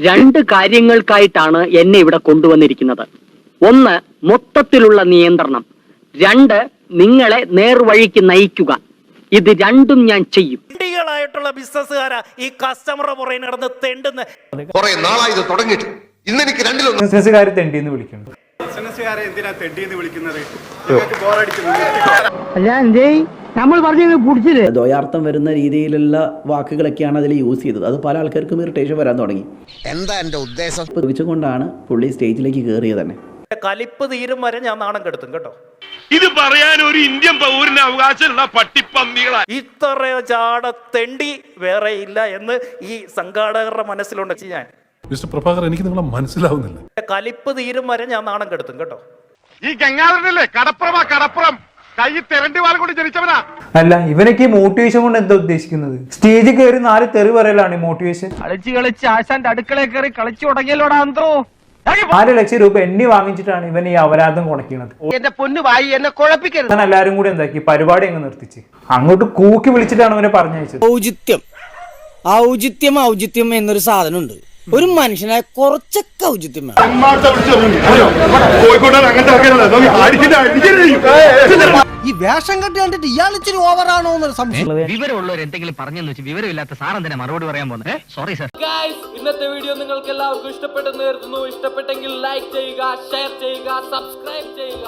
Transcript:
രണ്ട് കാര്യങ്ങൾക്കായിട്ടാണ് എന്നെ ഇവിടെ കൊണ്ടുവന്നിരിക്കുന്നത്. ഒന്ന് മൊത്തത്തിലുള്ള നിയന്ത്രണം. രണ്ട് നിങ്ങളെ നേർവഴിക്ക് നയിക്കുക. ഇത് രണ്ടും ഞാൻ ചെയ്യും. കുട്ടികളായിട്ടുള്ള ബിസിനസ്സുകാരാ ഈ കസ്റ്റമറുടെ പുറകെ നടന്ന് തെണ്ടുന്ന. കുറെ നാളായി ഇത് തുടങ്ങിയിട്ട്. രണ്ടിലൊന്ന്. ബിസിനസ്സുകാർ തെണ്ടിന്ന് വിളിക്കുന്നു. ബിസിനസ്സുകാരെ എന്തിനാ തെണ്ടിയെന്ന് വിളിക്കുന്നത്? നിങ്ങൾക്ക് ബോറടിക്കുന്നു ദ്വയാർത്ഥം വരുന്ന രീതിയിലുള്ള വാക്കുകളൊക്കെയാണ് അതിൽ യൂസ് ചെയ്തത്. അത് പല ആൾക്കാർക്കും ഇറിറ്റേഷൻ വരാൻ തുടങ്ങി. എന്താ എന്റെ ഉദ്ദേശം? ചോദിച്ചുകൊണ്ടാണ് പുള്ളി സ്റ്റേജിലേക്ക് കയറിയത് തന്നെ. കലിപ്പ് തീരും വരെ ഞാൻ നാണം കെടുത്തും കേട്ടോ. ഇത് പറയാൻ ഒരു ഇന്ത്യൻ പൗരന് അവകാശമുള്ള പട്ടിപ്പന്നികളാ. ഇത്ര ചാട തെണ്ടി വേറെ ഇല്ല എന്ന് ഈ സംഘാടകരുടെ മനസ്സിലുണ്ട്. ഞാൻ. മിസ്റ്റർ പ്രഭാകർ എനിക്ക് നിങ്ങളെ മനസ്സിലാവുന്നില്ല. കലിപ്പ് തീരും വരെ ഞാൻ നാണം കെടുത്തും കേട്ടോ. ഈ ഗംഗാധരനല്ലേ കടപ്രഭ കൈ തെരണ്ടി വാൾ കൊണ്ട് ജനിച്ചവനാ. അല്ല ഇവനൊക്കെ ഈ മോട്ടിവേഷൻ കൊണ്ട് എന്താ ഉദ്ദേശിക്കുന്നത്? സ്റ്റേജിൽ കയറി നാല് തെറി പറയലാണ് ഈ മോട്ടിവേഷൻ കളിച്ച് കളിച്ച് ആശാന്റെ അടുക്കളയിൽ കയറി കളിച്ചു തുടങ്ങിയല്ലോടാ അന്ത്രോ? നാല് ലക്ഷം രൂപ എണ്ണി വാങ്ങിച്ചിട്ടാണ് ഇവൻ ഈ അപരാധം കുണക്കുന്നത് എന്റെ പൊന്നു വായി എന്നെ കുഴപ്പിക്കരുത്. ഞാൻ എല്ലാരും കൂടി എന്താക്കി? പരിപാടി അങ്ങ് നിർത്തിച്ച്. അങ്ങോട്ട് കൂക്കി വിളിച്ചിട്ടാണ് അവനെ പറഞ്ഞയച്ചത്. ഔചിത്യം. ഔചിത്യം ഔചിത്യം എന്നൊരു സാധനമുണ്ട്. ഒരു മനുഷ്യനായ കുറച്ചൊക്കെ ഔചിത്യം വേണം. കോഴിക്കോട്ടാണ് അങ്ങനത്തെ ഈ വേഷം കെട്ടി കണ്ടിട്ട് ഇയാൾ ഇച്ചിരി ഓവറാണോ എന്നൊരു സംശയം. വിവരമുള്ളവർ എന്തെങ്കിലും പറഞ്ഞെന്ന് വെച്ച് വിവരമില്ലാത്ത സാർ തന്നെ മറുപടി പറയാൻ പോകുന്നത്? സോറി സാർ ഇന്നത്തെ വീഡിയോ നിങ്ങൾക്ക് എല്ലാവർക്കും ഇഷ്ടപ്പെട്ടെന്ന് കരുതുന്നു. ഇഷ്ടപ്പെട്ടെങ്കിൽ ലൈക്ക് ചെയ്യുക ഷെയർ ചെയ്യുക സബ്സ്ക്രൈബ് ചെയ്യുക.